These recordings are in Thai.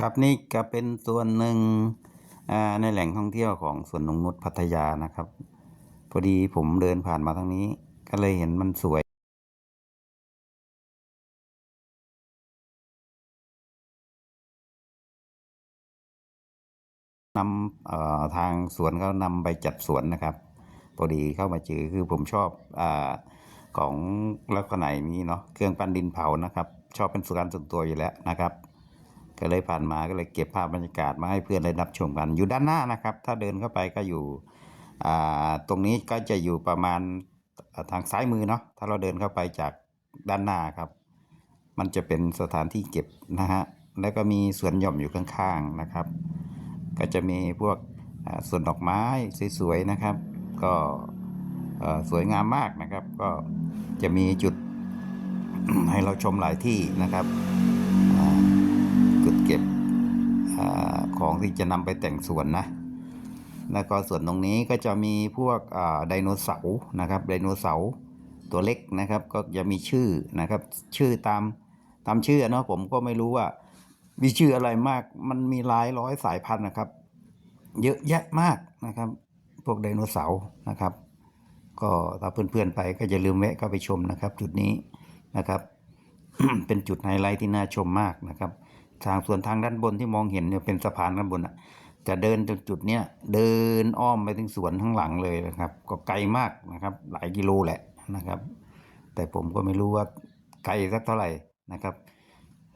ครับนี่ก็เป็นส่วนหนึ่งในแหล่งท่องเที่ยวของสวนนงนุชพัทยานะครับ พอดีผมเดินผ่านมาทางนี้ ก็เลยเห็นมันสวยนำทางสวนเขานำไปจัดสวนนะครับ พอดีเข้ามาเจอคือผมชอบอของลักษณะนี้เนาะเครื่องปั้นดินเผานะครับ ชอบเป็นส่วนการส่วนตัวอยู่แล้วนะครับ ก็เลยผ่านมาก็เลยเก็บภาพบรรยากาศมาให้เพื่อนได้รับชมกัน อยู่ด้านหน้านะครับ ถ้าเดินเข้าไปก็อยู่ตรงนี้ก็จะอยู่ประมาณทางซ้ายมือเนาะถ้าเราเดินเข้าไปจากด้านหน้าครับ มันจะเป็นสถานที่เก็บนะฮะแล้วก็มีสวนหย่อมอยู่ข้างๆนะครับ ก็จะมีพวกอ่าสวนดอกไม้สวยๆนะครับ ก็สวยงามมากนะครับ ก็จะมีจุดให้เราชมหลายที่นะครับ ของที่จะนำไปแต่งสวนนะแล้วก็ส่วนตรงนี้ก็จะมีพวกไดโนเสาร์นะครับไดโนเสาร์ตัวเล็กนะครับ ก็จะมีชื่อนะครับ ชื่อตามตามชื่อเนาะผมก็ไม่รู้ว่า มีชื่ออะไรมาก มันมีหลายร้อยสายพันธุ์นะครับ เยอะแยะมากนะครับ พวกไดโนเสาร์นะครับ ก็ถ้าเพื่อนๆไปก็อย่าลืมแวะเข้าไปชมนะครับ จุดนี้นะครับ เป็นจุดไฮไลท์ที่น่าชมมากนะครับ ทางส่วนทางด้านบนที่มองเห็นเนี่ยเป็นสะพานด้านบนอะ จะเดินจนจุดเนี้ยเดินอ้อมไปถึงสวนข้างหลังเลยนะครับ ก็ไกลมากนะครับ หลายกิโลแหละนะครับ แต่ผมก็ไม่รู้ว่าไกลสักเท่าไหร่นะครับ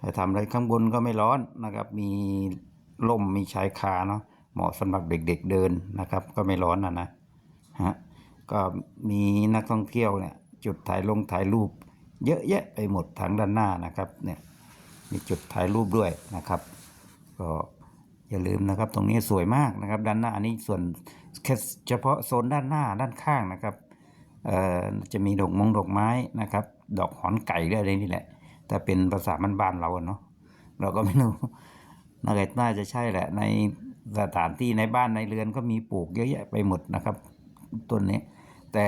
ถ้าทำอะไรข้างบนก็ไม่ร้อนนะครับ มีร่มมีชายคาเนาะเหมาะสำหรับเด็กๆเดินนะครับ ก็ไม่ร้อนนะนะฮะก็มีนักท่องเที่ยวเนี่ยจุดถ่ายลงถ่ายรูป เยอะแยะไปหมดทางด้านหน้านะครับเนี่ย มีจุดถ่ายรูปด้วยนะครับ ก็อย่าลืมนะครับ ตรงนี้สวยมากนะครับ ด้านหน้าอันี่ส่วนแค่เฉพาะโซนด้านหน้าด้านข้างนะครับเอ่อจะมีดอกมงดอกไม้นะครับ ดอกหอนไก่ด้วยอะไรนี่แหละ แต่เป็นภาษาบ้านๆเราเนาะเราก็ไม่รู้น่าจะน่าจะใช่แหละ ในสถานที่ในบ้านในเรือนก็มีปลูกเยอะแยะไปหมดนะครับต้นนี้แต่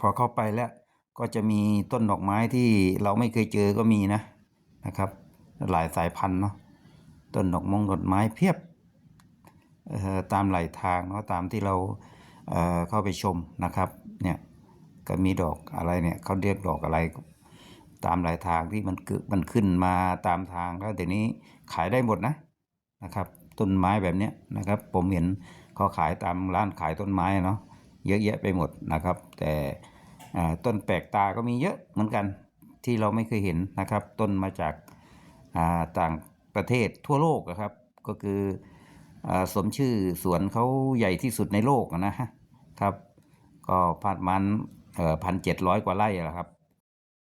พอเข้าไปแล้วก็จะมีต้นดอกไม้ที่เราไม่เคยเจอก็มีนะ นะครับ หลายสายพันธุ์เนาะต้นดอกมงดอกไม้เพียบเอ่อตามไหลทางเนาะตามที่เราเอ่อเข้าไปชมนะครับเนี่ยก็มีดอกอะไรเนี่ยเขาเรียกดอกอะไร ตามหลายทางที่มันเกิดมันขึ้นมาตามทางแล้วเดี๋ยวนี้ขายได้หมดนะนะครับ ต้นไม้แบบเนี้ยนะครับ ผมเห็นเขาขายตามร้านขายต้นไม้เนาะเยอะแยะไปหมดนะครับ แต่อ่าต้นแปลกตาก็มีเยอะเหมือนกัน ที่เราไม่เคยเห็นนะครับ ต้นมาจากาต่างประเทศทั่วโลกนะครับ ก็คืออสมชื่อสวนเขาใหญ่ที่สุดในโลกนะฮะครับ ก็ประมาณพันเจ็ดร้อยกว่าไร่ละครับ